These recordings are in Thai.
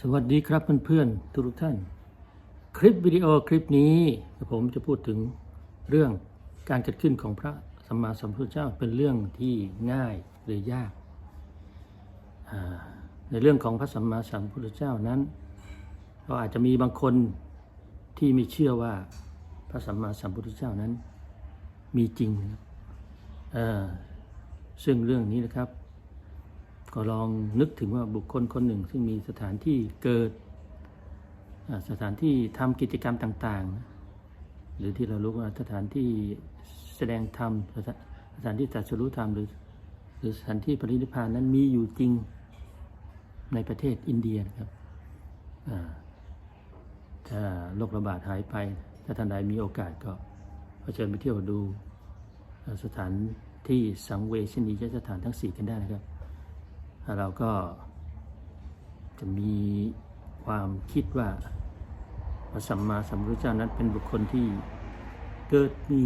สวัสดีครับเพื่อนๆทุกท่าน คลิปวิดีโอคลิปนี้ผมจะพูดถึงเรื่องการเกิดขึ้นของพระสัมมาสัมพุทธเจ้าเป็นเรื่องที่ง่ายหรือยาก ในเรื่องของพระสัมมาสัมพุทธเจ้านั้นเราอาจจะมีบางคนที่ไม่เชื่อว่าพระสัมมาสัมพุทธเจ้านั้นมีจริงนะครับซึ่งเรื่องนี้นะครับ ก็ลองนึกถึงว่าบุคคลคนหนึ่ง ซึ่งมีสถานที่เกิด สถานที่ทำกิจกรรมต่างๆ หรือที่เรารู้ว่าสถานที่แสดงธรรมสถานที่ตรัสรู้ธรรมหรือหรือสถานที่ปรินิพพานนั้นมีอยู่จริงในประเทศอินเดียนะครับถ้าโรคระบาดหายไป ถ้าท่านใดมีโอกาสก็ก็เชิญไปเที่ยวดูสถานที่สังเวชนียสถานทั้งสี่กันได้นะครับ เราก็จะมีความคิดว่าพระสัมมาสัมพุทธเจ้านั้นเป็นบุคคลที่เกิดมี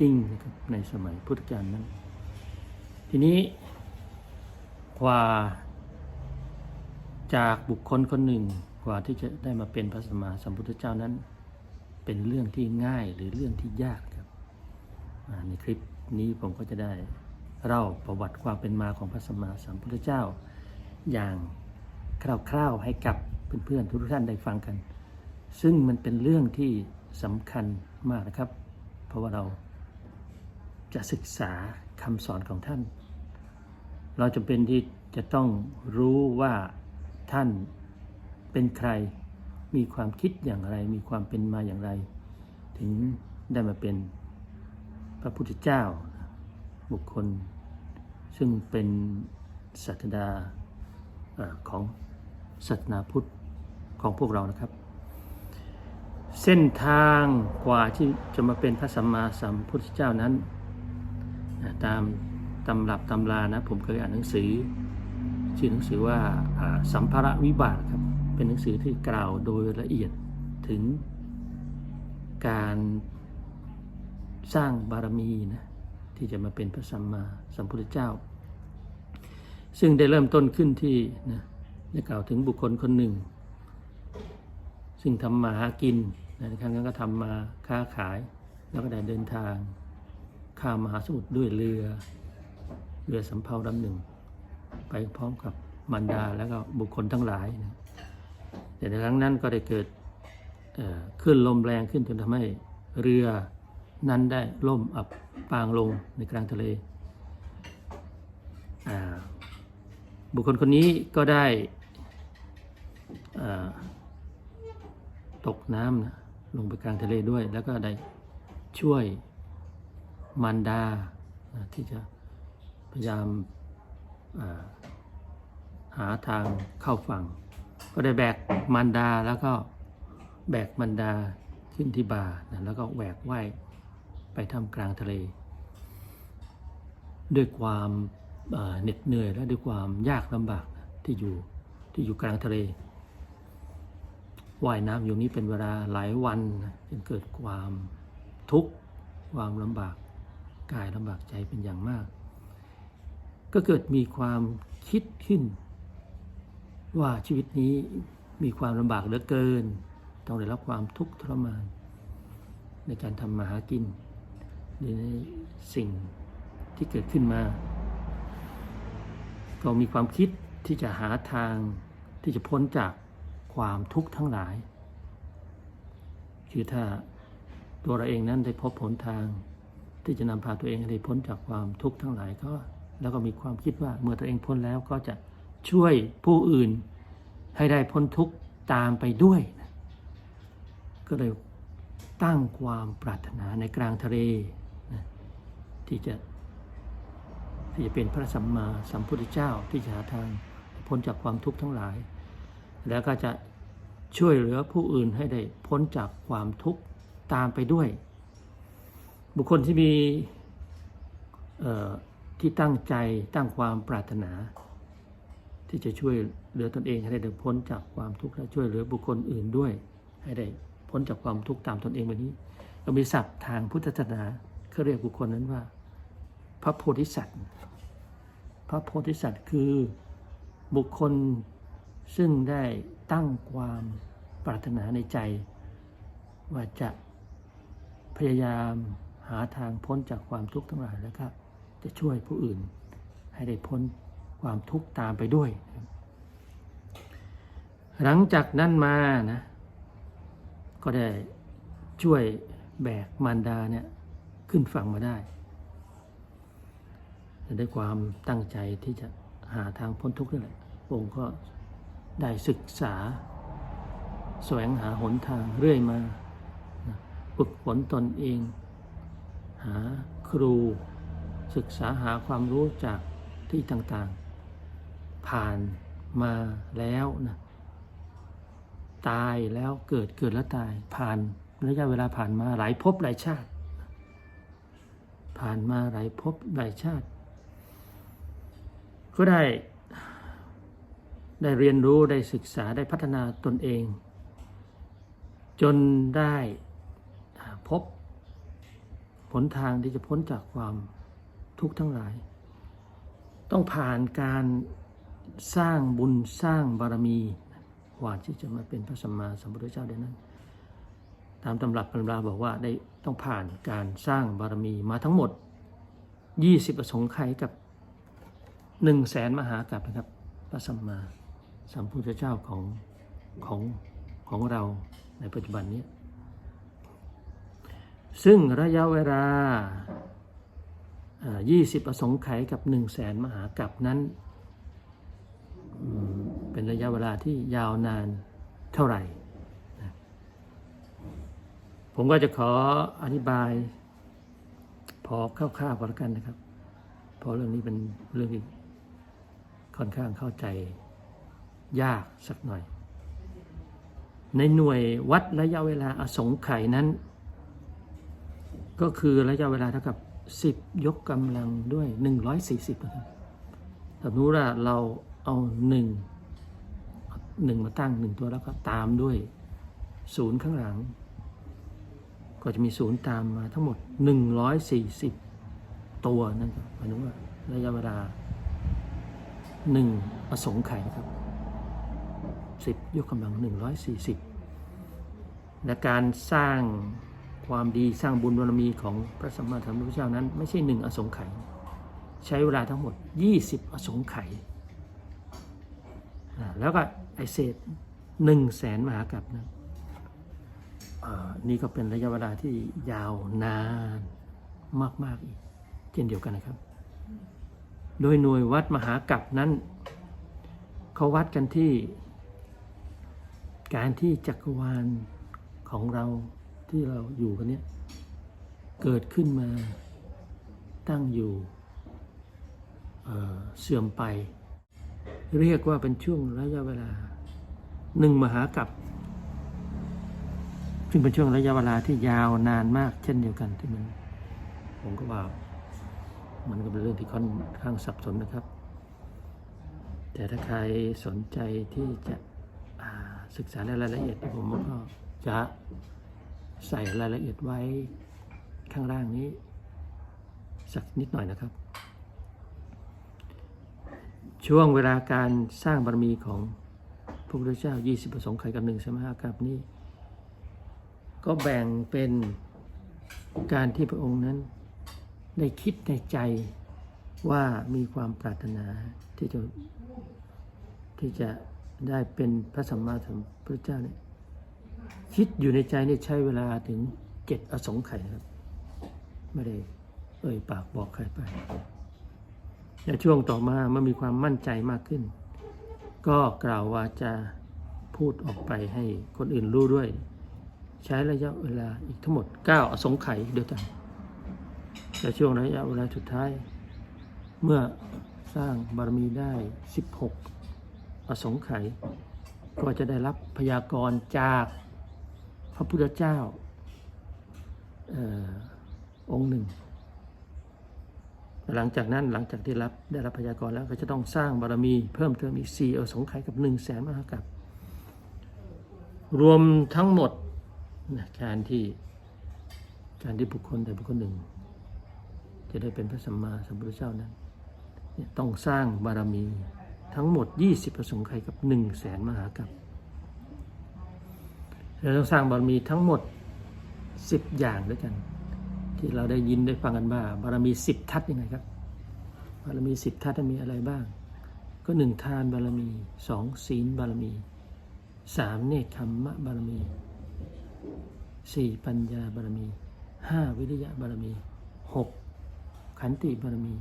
จริงนะครับในสมัยพุทธกาลนั้น ทีนี้กว่าจากบุคคลคนหนึ่งกว่าที่จะได้มาเป็นพระสัมมาสัมพุทธเจ้านั้น เป็นเรื่องที่ง่ายหรือเรื่องที่ยากครับในคลิปนี้ผมก็จะได้ เล่าประวัติความเป็นมาของพระสัมมาสัมพุทธเจ้า อย่างคร่าวๆให้กับเพื่อนๆทุกท่านได้ฟังกัน ซึ่งมันเป็นเรื่องที่สำคัญมากนะครับ เพราะว่าเราจะศึกษาคำสอนของท่าน เราจะเป็นที่จะต้องรู้ว่าท่านเป็นใคร มีความคิดอย่างไร มีความเป็นมาอย่างไร ถึงได้มาเป็นพระพุทธเจ้าบุคคล ซึ่งเป็นศาสดาอของศาสนาพุทธของพวกเรานะครับ เส้นทางกว่าที่จะมาเป็นพระสัมมาสัมพุทธเจ้านั้น ตามตำรับตำรานะผมเคยอ่านหนังสือ ชื่อหนังสือว่าอ่าสัมภาระวิบากครับเป็นหนังสือที่กล่าวโดยละเอียดถึงการสร้างบารมีนะ ที่จะมาเป็นพระสัมมาสัมพุทธเจ้า ซึ่งได้เริ่มต้นขึ้นที่นะได้กล่าวถึงบุคคลคนหนึ่ง ซึ่งทำมาหากินนะครั้งนั้นก็ทำมาค้าขาย แล้วก็ได้เดินทางข้ามมหาสมุทรด้วยเรือเรือสำเภาลำหนึ่ง ไปพร้อมกับมารดาแล้วก็บุคคลทั้งหลายนะแต่ในครั้งนั้นก็ได้เกิดเอ่อคลื่นลมแรงขึ้นจนทำให้เรือนั้นได้ล่มอับ ปางลงในกลางทะเล บุคคลคนนี้ก็ได้ตกน้ำนะลงไปกลางทะเลด้วย แล้วก็ได้ช่วยมารดาที่จะพยายามาหาทางเข้าฝั่ง ก็ได้แบกมารดาแล้วก็แบกมารดาขึ้นที่บ่านะแล้วก็แหวกว่าย ไปท่ามกลางทะเล ด้วยความเหน็ดเหนื่อยและด้วยความยากลำบากที่อยู่ที่อยู่กลางทะเลว่ายน้ำอยู่นี้เป็นเวลาหลายวันจนเกิดความทุกข์ความลำบากกายลำบากใจเป็นอย่างมาก ก็เกิดมีความคิดขึ้น ว่าชีวิตนี้มีความลำบากเหลือเกิน ต้องได้รับความทุกข์ทรมาน ในการทำมาหากิน หรือในสิ่งที่เกิดขึ้นมา ก็มีความคิดที่จะหาทางที่จะพ้นจากความทุกข์ทั้งหลาย คือถ้าตัวเราเองนั้นได้พบผลทางที่จะนำพาตัวเองให้พ้นจากความทุกข์ทั้งหลายก็แล้วก็มีความคิดว่าเมื่อตัวเองพ้นแล้วก็จะช่วยผู้อื่นให้ได้พ้นทุกข์ตามไปด้วย ก็เลยตั้งความปรารถนาในกลางทะเล ที่จะที่จะเป็นพระสัมมาสัมพุทธเจ้าที่จะหาทางพ้นจากความทุกข์ทั้งหลาย แล้วก็จะช่วยเหลือผู้อื่นให้ได้พ้นจากความทุกข์ตามไปด้วย บุคคลที่มีที่ตั้งใจตั้งความปรารถนา ที่จะช่วยเหลือตนเองให้ได้พ้นจากความทุกข์และช่วยเหลือบุคคลอื่นด้วย ให้ได้พ้นจากความทุกข์ตามตนเองแบบนี้ก็มีศัพท์ทางพุทธศาสนาเขาเรียกบุคคลนั้นว่า พระโพธิสัตว์ พระโพธิสัตว์คือบุคคลซึ่งได้ตั้งความปรารถนาในใจ ว่าจะพยายามหาทางพ้นจากความทุกข์ทั้งหลายแล้วก็จะช่วยผู้อื่นให้ได้พ้นความทุกข์ตามไปด้วย หลังจากนั้นมานะ ก็ได้ช่วยแบกมารดาเนี่ยขึ้นฝั่งมาได้ แต่ด้วยความตั้งใจที่จะหาทางพ้นทุกข์นี่แหละองค์ก็ได้ศึกษา แสวงหาหนทางเรื่อยมาฝึกฝนตนเอง หาครู ศึกษาหาความรู้จากที่ต่างๆ ผ่านมาแล้วนะตายแล้วเกิดเกิดแล้วตาย ผ่านระยะเวลาผ่านมาหลายภพหลายชาติ ผ่านมาหลายภพหลายชาติ ก็ได้ ได้เรียนรู้ได้ศึกษาได้พัฒนาตนเอง จนได้พบหนทางที่จะพ้นจากความทุกข์ทั้งหลาย ต้องผ่านการสร้างบุญสร้างบารมีกว่าที่จะมาเป็นพระสัมมาสัมพุทธเจ้าได้นั้น ตามตำรับตำราบอกว่าได้ต้องผ่านการสร้างบารมีมาทั้งหมด 20 ประสงค์ไขกับ 1นึ่งแสนมหากัปนะครับพระสัมมาสัมพุทธเจ้าของของของเราในปัจจุบันนี้ ซึ่งระยะเวลาอ่า20 ประสงค์ไขยกับ1นึ่งแสนมหากัปนั้น เป็นระยะเวลาที่ยาวนานเท่าไหร่ ผมก็จะขออธิบาย พอคร่าวๆก็แล้วกันนะครับเพราะเรื่องนี้เป็นเรื่องที่ ค่อนข้างเข้าใจยากสักหน่อย ในหน่วยวัดระยะเวลาอสงไขยนั้น ก็คือระยะเวลาเท่ากับ 10 ยกกำลังด้วย 140นะครับสมมติว่าเราเอาหนึ่งหนึ่งมาตั้งหนึ่งตัวแล้วก็ตามด้วยศูนย์ข้างหลัง ก็จะมีศูนย์ตามมาทั้งหมด 140 ตัวนั่นก็หมายถึงว่าระยะเวลา หนึ่งอสงไขยครับสิบยกกำลัง140และการสร้างความดีสร้างบุญบารมีของพระสัมมาสัมพุทธเจ้านั้น ไม่ใช่หนึ่งอสงไขยใช้เวลาทั้งหมด 20 อสงไขยแล้วก็ไอเศษหนึ่งแสนมหากัปนะนี่ก็เป็นระยะเวลาที่ยาวนานมาก ๆ อีก เช่นเดียวกันนะครับ โดยหน่วยวัดมหากัปนั้น เขาวัดกันที่ การที่จักรวาลของเราที่เราอยู่กันเนี้ยเกิดขึ้นมาตั้งอยู่เเสื่อมไป เรียกว่าเป็นช่วงระยะเวลาหนึ่งมหากัปซึ่งเป็นช่วงระยะเวลาที่ยาวนานมากเช่นเดียวกันที่มันผมก็ว่า มันก็เป็นเรื่องที่ค่อนข้างสับสนนะครับ แต่ถ้าใครสนใจที่จะศึกษาในรายละเอียดผมก็จะใส่รายละเอียดไว้ข้างล่างนี้ สักนิดหน่อยนะครับ ช่วงเวลาการสร้างบารมีของพระพุทธเจ้า 20 ประสงค์ไขกับหนึ่งสมหากับนี้ ก็แบ่งเป็นการที่พระองค์นั้น ได้คิดในใจว่ามีความปรารถนาที่จะที่จะได้เป็นพระสัมมาสัมพุทธเจ้าเนี่ยคิดอยู่ในใจเนี่ยใช้เวลาถึงเจ็ดอสงไขยครับ ไม่ได้เอ่ยปากบอกใครไปในช่วงต่อมาเมื่อมีความมั่นใจมากขึ้น ก็กล่าวว่าจะพูดออกไปให้คนอื่นรู้ด้วย ใช้ระยะเวลาอีกทั้งหมด 9 อสงไขยเดียวกัน และช่วงระยะเวลาสุดท้าย เมื่อสร้างบารมีได้ 16 อสงไขยก็จะได้รับพยากรณ์จากพระพุทธเจ้าออองค์หนึ่ง หลังจากนั้นหลังจากที่รับได้รับพยากรณ์แล้วก็จะต้องสร้างบารมีเพิ่มเติมอีกสี่อสงไขยกับหนึ่งแสนมหากัปรวมทั้งหมดนะการที่การที่บุคคลแต่บุคคลหนึ่ง จะได้เป็นพระสัมมาสัมพุทธเจ้านั้นต้องสร้างบารมีทั้งหมด 20 ประสงค์ไขกับ 1 0 0 0 0แสนมหากรัปเราต้องสร้างบารมีทั้งหมด 10 อย่างด้วยกัน ที่เราได้ยินได้ฟังกันว่าบารมี 10 ทัศยังไงครับ บารมี 10 ทัศมีอะไรบ้าง ก็หนึ่งทานบารมีสองศีลบารมีสามเนคขมมะบารมีสี่ปัญญาบารมีห้าวิริยะบารมีหก ขันติบารมี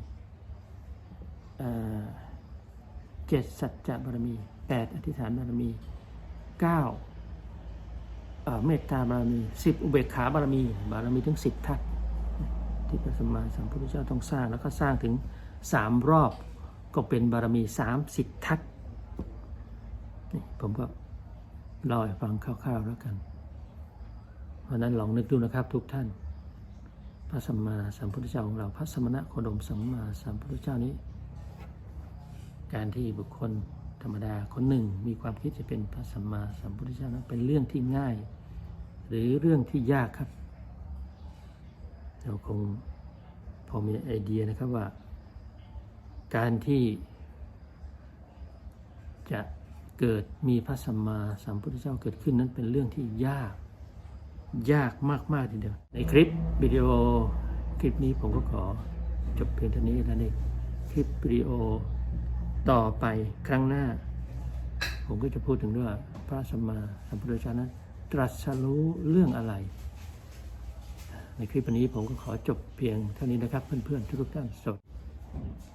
เจ็ดสัจจะบารมีแปดอธิษฐานบารมีเก้าเมตตาบารมีสิบอุเบกขาบารมี บารมีถึงสิบทัศที่พระสัมมาสัมพุทธเจ้าต้องสร้างแล้วก็สร้างถึงสามรอบก็เป็นบารมีสามสิบทัศนี่ผมก็ล่าให้ฟังคร่าวๆแล้วกัน เพราะนั้นลองนึกดูนะครับทุกท่าน พระสัมมาสัมพุทธเจ้าของเราพระสมณะโคดมสัมมาสัมพุทธเจ้านี้ การที่บุคคลธรรมดาคนหนึ่งมีความคิดจะเป็นพระสัมมาสัมพุทธเจ้านั้นเป็นเรื่องที่ง่าย หรือเรื่องที่ยากครับ เราคงพอมีไอเดียนะครับว่า การที่จะเกิดมีพระสัมมาสัมพุทธเจ้าเกิดขึ้นนั้นเป็นเรื่องที่ยาก ยากมาก ๆ ทีเดียว ในคลิปวิดีโอคลิปนี้ผมก็ขอจบเพียงเท่านี้แล้วในคลิปวิดีโอต่อไปครั้งหน้า ผมก็จะพูดถึงเรื่องพระสัมมาสัมพุทธเจ้านั้น ตรัสรู้เรื่องอะไร ในคลิปนี้ผมก็ขอจบเพียงเท่านี้นะครับ เพื่อนๆทุกท่านสวัสดี